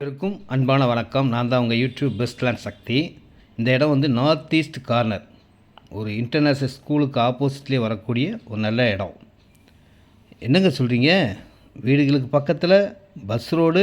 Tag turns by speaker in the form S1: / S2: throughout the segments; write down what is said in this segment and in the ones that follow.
S1: இருக்கும் அன்பான வணக்கம். நான் தான் உங்கள் யூடியூப் பெஸ்ட்லேண்ட் சக்தி இந்த இடம் வந்து நார்த் ஈஸ்ட் கார்னர் ஒரு இன்டர்நேஷ்னல் ஸ்கூலுக்கு ஆப்போசிட்லேயே வரக்கூடிய ஒரு நல்ல இடம். என்னங்க சொல்கிறீங்க வீடுகளுக்கு பக்கத்தில் பஸ் ரோடு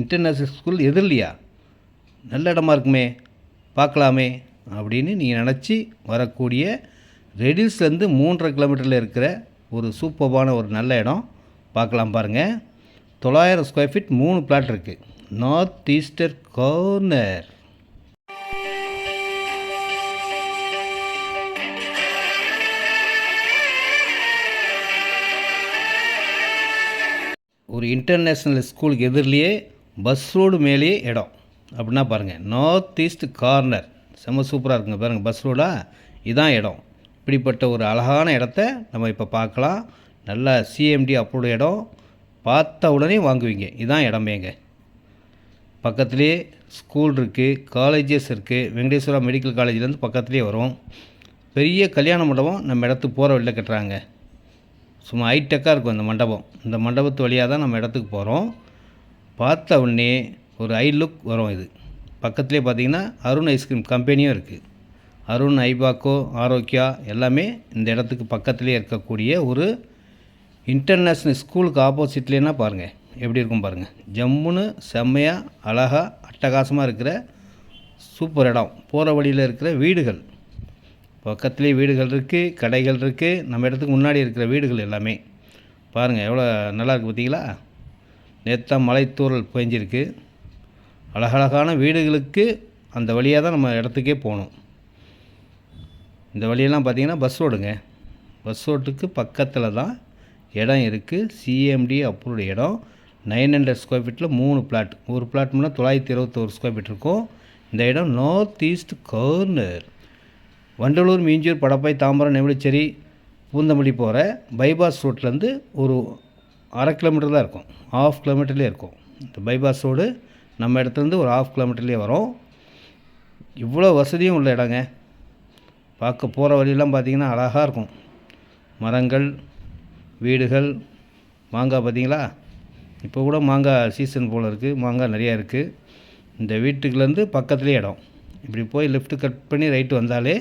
S1: இன்டர்நேஷ்னல் ஸ்கூல் எதிர்லையா? நல்ல இடமா இருக்குமே பார்க்கலாமே அப்படின்னு நீங்கள் நினச்சி வரக்கூடிய ரெடில்ஸ்லேருந்து மூன்றரை கிலோமீட்டரில் இருக்கிற ஒரு சூப்பர்பான ஒரு நல்ல இடம். பார்க்கலாம் பாருங்கள் தொள்ளாயிரம் ஸ்கொயர் ஃபீட் மூணு பிளாட் இருக்குது நார்த் ஈஸ்டர் கார்னர் ஒரு இன்டர்நேஷ்னல் ஸ்கூலுக்கு எதிரிலேயே பஸ் ரோடு மேலேயே இடம். அப்படின்னா பாருங்கள் நார்த் ஈஸ்ட் கார்னர் செம்ம சூப்பராக இருக்குங்க பாருங்கள் பஸ் ரோடா இதான் இடம். இப்படிப்பட்ட ஒரு அழகான இடத்த நம்ம இப்போ பார்க்கலாம். நல்ல சிஎம்டி அப்ரூவ்டு இடம். பார்த்த உடனே வாங்குவீங்க. இதான் இடமேங்க. பக்கத்துலேயே ஸ்கூல் இருக்குது காலேஜஸ் இருக்குது வெங்கடேஸ்வரா மெடிக்கல் காலேஜ்லேருந்து பக்கத்துலேயே வரும். பெரிய கல்யாண மண்டபம் நம்ம இடத்துக்கு போகிற வழியில் கட்டுறாங்க. சும்மா ஹைடெக்காக இருக்கும் இந்த மண்டபம். இந்த மண்டபத்து வழியாக தான் நம்ம இடத்துக்கு போகிறோம் பார்த்த உடனே ஒரு ஐ லுக் வரும் இது. பக்கத்துலேயே பார்த்தீங்கன்னா அருண் ஐஸ்கிரீம் கம்பெனியும் இருக்குது அருண் ஐபாக்கோ ஆரோக்கியா எல்லாமே இந்த இடத்துக்கு பக்கத்துலேயே இருக்கக்கூடிய ஒரு இன்டர்நேஷ்னல் ஸ்கூலுக்கு ஆப்போசிட்லேன்னா பாருங்கள் எப்படி இருக்கும் பாருங்கள் ஜம்முன்னு செம்மையாக அழகாக அட்டகாசமாக இருக்கிற சூப்பர் இடம். போகிற வழியில் இருக்கிற வீடுகள். பக்கத்துலேயே வீடுகள் இருக்குது கடைகள் இருக்குது நம்ம இடத்துக்கு முன்னாடி இருக்கிற வீடுகள் எல்லாமே. பாருங்கள் எவ்வளோ நல்லா இருக்குது பார்த்தீங்களா? நேற்று மலைத்தூரல் பெஞ்சிருக்கு. அழகழகான வீடுகளுக்கு அந்த வழியாக தான் நம்ம இடத்துக்கே போகணும். இந்த வழியெல்லாம் பார்த்தீங்கன்னா பஸ் ரோடுங்க. பஸ் ரோட்டுக்கு பக்கத்தில் தான் இடம் இருக்குது சிஎம்டி அப்ரூவ்டு இடம். நைன் ஹண்ட்ரட் ஸ்கொயர் ஃபீட்டில் மூணு பிளாட். ஒரு பிளாட் முன்னா தொள்ளாயிரத்தி இருபத்தோரு ஸ்கொயர் ஃபீட் இருக்கும். இந்த இடம் north east corner. Vandalur Minjur Padappai Tambaram Nemilichery Poonamallee போகிற பைபாஸ் ரோட்லேருந்து ஒரு அரை கிலோமீட்டர் தான் இருக்கும். ஆஃப் கிலோமீட்டர்லேயே இருக்கும். இந்த பைபாஸ் ரோடு நம்ம இடத்துலேருந்து ஒரு ஆஃப் கிலோமீட்டர்லேயே வரும். இவ்வளோ வசதியும் உள்ள இடங்க. பார்க்க போகிற வழியெல்லாம் பார்த்திங்கன்னா அழகாக இருக்கும். மரங்கள் வீடுகள் மாங்காய் பார்த்தீங்களா? இப்போ கூட மாங்காய் சீசன் போல் இருக்குது மாங்காய் நிறையா இருக்குது இந்த வீட்டுக்குலேருந்து பக்கத்துலேயே இடம். இப்படி போய் லெஃப்ட்டு கட் பண்ணி ரைட்டு வந்தாலே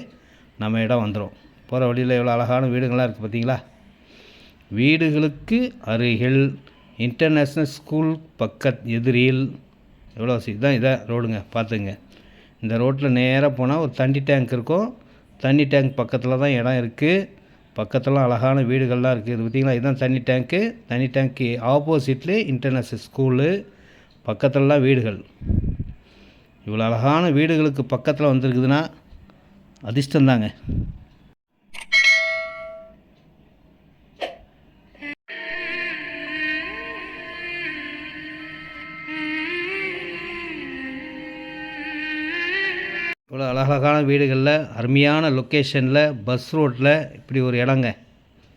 S1: நம்ம இடம் வந்துடும் போகிற வழியில் எவ்வளோ அழகான வீடுகள்லாம் இருக்குது பார்த்தீங்களா? வீடுகளுக்கு அருகில் இன்டர்நேஷ்னல் ஸ்கூல் பக்கத் எதிரில் எவ்வளோ வசதி இதான் இதான் ரோடுங்க பார்த்துங்க இந்த ரோட்டில் நேராக போனால் ஒரு தண்ணி டேங்க் இருக்கும். தண்ணி டேங்க் பக்கத்தில் தான் இடம் இருக்குது பக்கத்துலாம் அழகான வீடுகள்லாம் இருக்குது இது பார்த்திங்களா? இதுதான் தண்ணி டேங்க்கு தண்ணி டேங்க்கு ஆப்போசிட்லேயே இன்டர்நேஷ்னல் ஸ்கூலு பக்கத்துலலாம் வீடுகள். இவ்வளோ அழகான வீடுகளுக்கு பக்கத்தில் வந்திருக்குதுன்னா அதிர்ஷ்டந்தாங்க இவ்வளோ அழகழகான வீடுகளில் அருமையான லொக்கேஷனில் பஸ் ரோட்டில் இப்படி ஒரு இடங்க.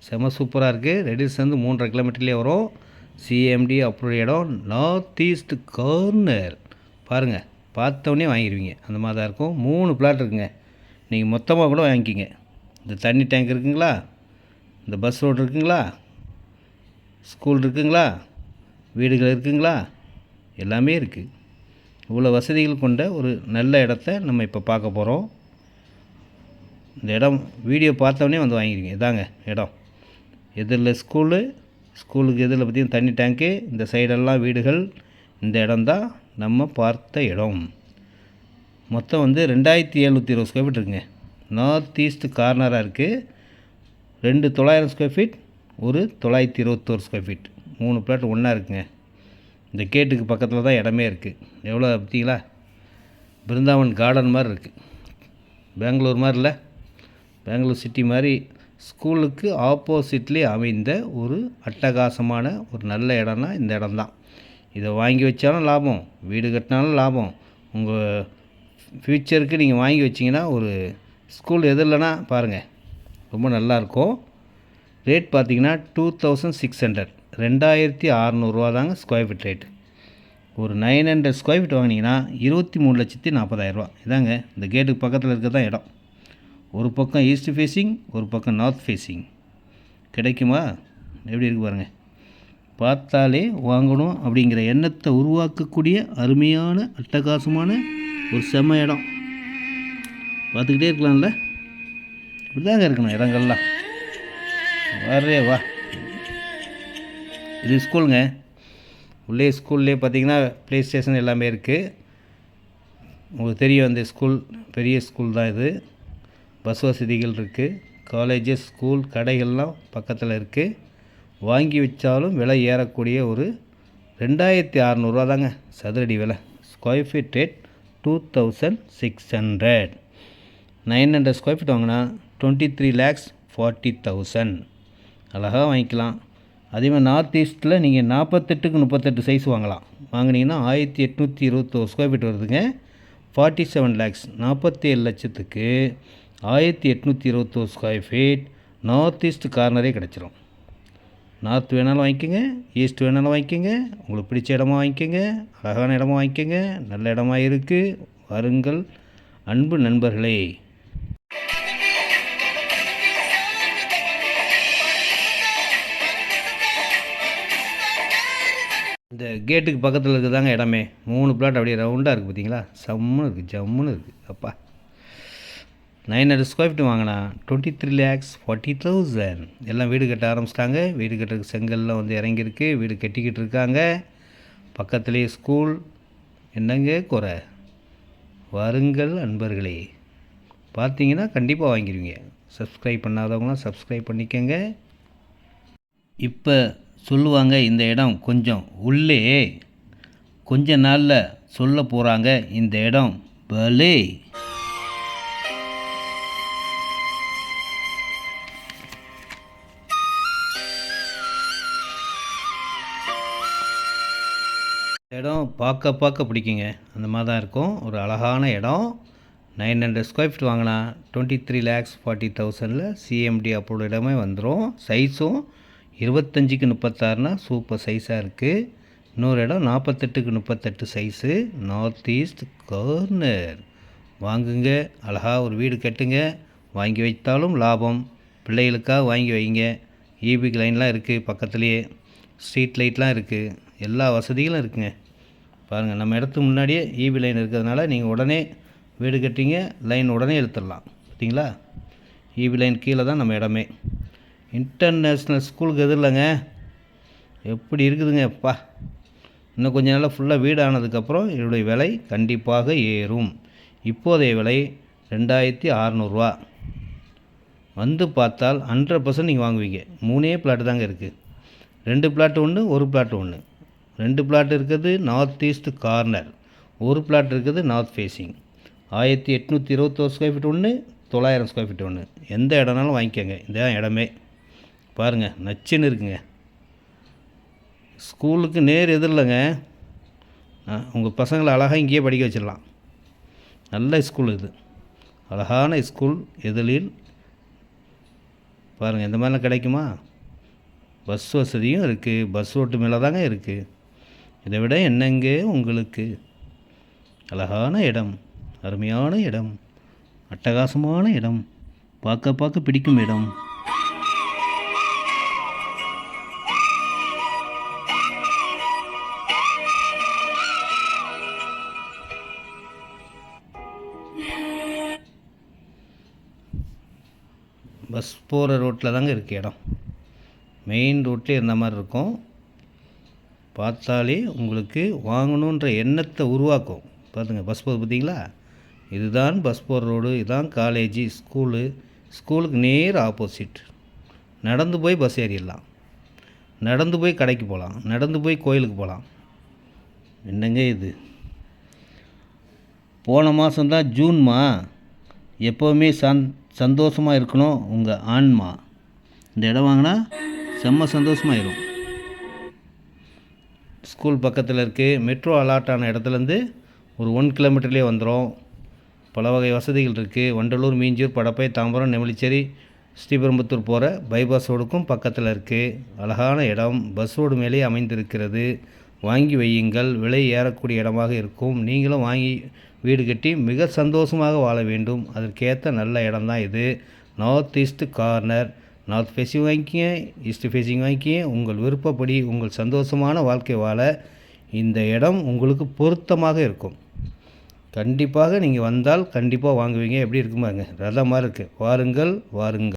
S1: செம சூப்பராக இருக்குது ரெடிஸ்லேருந்து மூன்றரை கிலோமீட்டர்லேயே வரும். சிஎம்டி அப்ரூவ் இடம் நார்த் ஈஸ்ட் கார்னர் பாருங்கள் பார்த்தோன்னே வாங்கிடுவீங்க அந்த மாதிரி தான் இருக்கும். மூணு பிளாட் இருக்குங்க. நீங்கள் மொத்தமாக கூட வாங்கிக்கிங்க. இந்த தண்ணி டேங்க் இருக்குங்களா? இந்த பஸ் ரோடு இருக்குங்களா? ஸ்கூல் இருக்குங்களா? வீடுகள் இருக்குங்களா? எல்லாமே இருக்குது இவ்வளோ வசதிகள் கொண்ட ஒரு நல்ல இடத்த நம்ம இப்போ பார்க்க போகிறோம் இந்த இடம் வீடியோ பார்த்தோன்னே வந்து வாங்கிடுங்க. இதாங்க இடம். எதிரில் ஸ்கூலு ஸ்கூலுக்கு எதிரில் பார்த்தீங்கன்னா தண்ணி டேங்க்கு இந்த சைடெல்லாம் வீடுகள் இந்த இடம்தான் நம்ம பார்த்த இடம். மொத்தம் வந்து ரெண்டாயிரத்தி எழுநூற்றி இருபது ஸ்கொயர் ஃபீட் இருக்குங்க. நார்த் ஈஸ்ட் கார்னராக இருக்குது ரெண்டு தொள்ளாயிரம் ஸ்கொயர் ஃபீட் ஒரு தொள்ளாயிரத்தி இருபத்தோரு ஸ்கொயர் ஃபீட் மூணு பிளாட் ஒன்றா இருக்குங்க. இந்த கேட்டுக்கு பக்கத்தில் தான் இடமே இருக்குது எவ்வளோ பார்த்தீங்களா? பிருந்தாவன் கார்டன் மாதிரி இருக்குது பெங்களூர் மாதிரி இல்லை. பெங்களூர் சிட்டி மாதிரி ஸ்கூலுக்கு ஆப்போசிட்லேயே அமைந்த ஒரு அட்டகாசமான ஒரு நல்ல இடம்னா இந்த இடம்தான். இதை வாங்கி வச்சாலும் லாபம். வீடு கட்டினாலும் லாபம். உங்கள் ஃப்யூச்சருக்கு நீங்கள் வாங்கி வச்சிங்கன்னா ஒரு ஸ்கூல் எதிரில்னா பாருங்கள் ரொம்ப நல்லாயிருக்கும். ரேட் பார்த்தீங்கன்னா டூ தௌசண்ட் சிக்ஸ் ஹண்ட்ரட் ரெண்டாயிரத்தி அறநூறுவா தாங்க ஸ்கொயர் ஃபீட் ரேட் ஒரு நைன் ஹண்ட்ரட் ஸ்கொயர் ஃபீட் வாங்கினீங்கன்னா இருபத்தி மூணு லட்சத்தி நாற்பதாயிரரூவா இதாங்க இந்த கேட்டுக்கு பக்கத்தில் இருக்க தான் இடம். ஒரு பக்கம் ஈஸ்ட் ஃபேஸிங் ஒரு பக்கம் நார்த் ஃபேஸிங் கிடைக்குமா? எப்படி இருக்கு பாருங்கள் பார்த்தாலே வாங்கணும் அப்படிங்கிற எண்ணத்தை உருவாக்கக்கூடிய அருமையான அட்டகாசமான ஒரு செம்ம இடம். பார்த்துக்கிட்டே இருக்கலாம்ல? இப்படிதாங்க இருக்கணும் இடங்கள்லாம். வரே வா. இது ஸ்கூலுங்க. உள்ளே ஸ்கூல்லே பார்த்தீங்கன்னா ப்ளே ஸ்டேஷன் எல்லாமே இருக்குது உங்களுக்கு தெரியும் அந்த ஸ்கூல். பெரிய ஸ்கூல் தான் இது. பஸ் வசதிகள் இருக்குது காலேஜஸ் ஸ்கூல் கடைகள்லாம் பக்கத்தில் இருக்குது வாங்கி வச்சாலும் விலை ஏறக்கூடிய ஒரு ரெண்டாயிரத்தி அறநூறுவா தாங்க சதுரடி விலை. Square feet rate two thousand six hundred nine hundred square feet வாங்கினா twenty three lakhs forty thousand அழகாக வாங்கிக்கலாம். அதே மாதிரி நார்த் ஈஸ்ட்டில் நீங்கள் நாற்பத்தெட்டுக்கு முப்பத்தெட்டு சைஸ் வாங்கலாம். வாங்கினீங்கன்னா ஆயிரத்தி எட்நூற்றி இருபத்தோரு ஸ்கொயர் ஃபீட் வருதுங்க. ஃபார்ட்டி செவன் லேக்ஸ் நாற்பத்தேழு லட்சத்துக்கு ஆயிரத்தி எட்நூற்றி இருபத்தோரு ஸ்கொயர் ஃபீட் நார்த் ஈஸ்ட் கார்னரே கிடச்சிரும். நார்த் வேணாலும் வாங்கிக்கோங்க ஈஸ்ட் வேணாலும் வாங்கிக்கோங்க உங்களுக்கு பிடிச்ச இடமா வாங்கிக்கோங்க அழகான இடமா வாங்கிக்கோங்க நல்ல இடமா இருக்குது வருங்கள் அன்பு நண்பர்களே. இந்த கேட்டுக்கு பக்கத்தில் இருக்குதாங்க இடமே. மூணு பிளாட் அப்படியே ரவுண்டாக இருக்குது பார்த்தீங்களா செம்முன்னு இருக்குது ஜம்முன்னு இருக்குது அப்பா. நைன் ஹண்ட்ரட் ஸ்கொயர் ஃபீட் வாங்கினா twenty three lakhs forty thousand எல்லாம் வீடு கட்ட ஆரம்பிச்சிட்டாங்க. வீடு கட்டுறதுக்கு செங்கல்லாம் வந்து இறங்கியிருக்கு. வீடு கட்டிக்கிட்டு இருக்காங்க. பக்கத்துலேயே ஸ்கூல் என்னங்க குறை? வருங்கள் அன்பர்களே. பார்த்தீங்கன்னா கண்டிப்பாக வாங்கிடுவீங்க சப்ஸ்கிரைப் பண்ணாதவங்களாம் சப்ஸ்கிரைப் பண்ணிக்கோங்க. இப்போ சொல்லுவாங்க இந்த இடம் கொஞ்சம் உள்ளே. கொஞ்ச நாளில் சொல்ல போகிறாங்க இந்த இடம் பலே. இடம் பார்க்க பார்க்க பிடிக்குங்க. அந்த மாதிரி தான் இருக்கும். ஒரு அழகான இடம். நைன் ஹண்ட்ரட் ஸ்கொயர் ஃபீட் வாங்கினா டுவெண்ட்டி த்ரீ லேக்ஸ் ஃபார்ட்டி தௌசண்டில் சிஎம்டி அப்ரூவ் இடமே வந்துடும் சைஸும் இருபத்தஞ்சிக்கு முப்பத்தாறுனா சூப்பர் சைஸாக இருக்குது இன்னொரு இடம் நாற்பத்தெட்டுக்கு முப்பத்தெட்டு சைஸு நார்த் ஈஸ்ட் கார்னர் வாங்குங்க. அழகாக ஒரு வீடு கட்டுங்க. வாங்கி வைத்தாலும் லாபம். பிள்ளைகளுக்காக வாங்கி வைங்க. ஈபிக் லைன்லாம் இருக்குது பக்கத்துலேயே. ஸ்ட்ரீட் லைட்லாம் இருக்குது எல்லா வசதிகளும் இருக்குங்க. பாருங்கள் நம்ம இடத்துக்கு முன்னாடியே ஈபி லைன் இருக்கிறதுனால நீங்கள் உடனே வீடு கட்டிங்க லைன் உடனே எடுத்துடலாம் பார்த்தீங்களா? ஈபி லைன் கீழே தான் நம்ம இடமே. இன்டர்நேஷ்னல் ஸ்கூலுக்கு எதிரில்லைங்க. எப்படி இருக்குதுங்க? அப்பா இன்னும் கொஞ்ச நாளில் ஃபுல்லாக வீடு ஆனதுக்கப்புறம் இதனுடைய விலை கண்டிப்பாக ஏறும். இப்போதைய விலை ரெண்டாயிரத்தி அறநூறுவா. வந்து பார்த்தால் ஹண்ட்ரட் பர்சன்ட் நீங்கள் வாங்குவீங்க. மூணே பிளாட் தாங்க இருக்குது ரெண்டு பிளாட் ஒன்று ஒரு பிளாட் ஒன்று ரெண்டு பிளாட் இருக்குது நார்த் ஈஸ்ட் கார்னர் ஒரு பிளாட் இருக்குது நார்த் ஃபேஸிங் ஆயிரத்தி எட்நூற்றி இருபத்தோரு ஸ்கொயர் ஃபீட் ஒன்று தொள்ளாயிரம் ஸ்கொயர் ஃபீட் ஒன்று எந்த இடம்னாலும் வாங்கிக்கோங்க. இதான் இடமே. பாருங்கள் நச்சுன்னு இருக்குங்க. ஸ்கூலுக்கு நேர் எதிரில்லைங்க உங்கள் பசங்களை அழகாக இங்கேயே படிக்க வச்சிடலாம். நல்ல ஸ்கூல் இது. அழகான ஸ்கூல் எதிரில் பாருங்கள் இந்த மாதிரிலாம் கிடைக்குமா? பஸ் வசதியும் இருக்குது பஸ் ஓட்டு மேலே தாங்க இருக்குது இதை விட என்னங்க உங்களுக்கு? அழகான இடம் அருமையான இடம் அட்டகாசமான இடம் பார்க்க பார்க்க பிடிக்கும் இடம். பஸ் போகிற ரோட்டில் தாங்க இருக்குது இடம். மெயின் ரோட்லேயே இருந்த மாதிரி இருக்கும். பார்த்தாலே உங்களுக்கு வாங்கணுன்ற எண்ணத்தை உருவாக்கும். பார்த்துங்க பஸ் போகுது பார்த்தீங்களா? இதுதான் பஸ் போகிற ரோடு இதுதான் காலேஜு ஸ்கூலு ஸ்கூலுக்கு நேர் ஆப்போசிட் நடந்து போய் பஸ் ஏறிடலாம். நடந்து போய் கடைக்கு போகலாம். நடந்து போய் கோயிலுக்கு போகலாம். என்னங்க இது? போன மாதம்தான் ஜூன்மா எப்போவுமே சந் சந்தோஷமாக இருக்கணும் உங்கள் ஆன்மா இந்த இடம் வாங்கினா செம்ம சந்தோஷமாயிரும் ஸ்கூல் பக்கத்தில் இருக்குது மெட்ரோ அலாட் ஆன இடத்துலேருந்து ஒரு ஒன் கிலோமீட்டர்லேயே வந்துடும் பல வகை வசதிகள் இருக்குது வண்டலூர் மீஞ்சூர் படப்பை தாம்பரம் நெமிலிச்சேரி ஸ்ரீபெரும்புத்தூர் போகிற பைபாஸ் ரோடுக்கும் பக்கத்தில் இருக்குது அழகான இடம். பஸ் ரோடு மேலே அமைந்திருக்கிறது. வாங்கி வையுங்கள். விலை ஏறக்கூடிய இடமாக இருக்கும். நீங்களும் வாங்கி வீடு கட்டி மிக சந்தோஷமாக வாழ வேண்டும். அதற்கேற்ற நல்ல இடம்தான் இது. North east corner. North facing வாங்கிக்கிங்க ஈஸ்ட் ஃபேஸிங் வாங்கிக்கிங்க. உங்கள் விருப்பப்படி உங்கள் சந்தோஷமான வாழ்க்கை வாழ இந்த இடம் உங்களுக்கு பொருத்தமாக இருக்கும். கண்டிப்பாக நீங்கள் வந்தால் கண்டிப்பாக வாங்குவீங்க. எப்படி இருக்குமாங்க ரதமாக இருக்குது வாருங்கள் வாருங்கள்.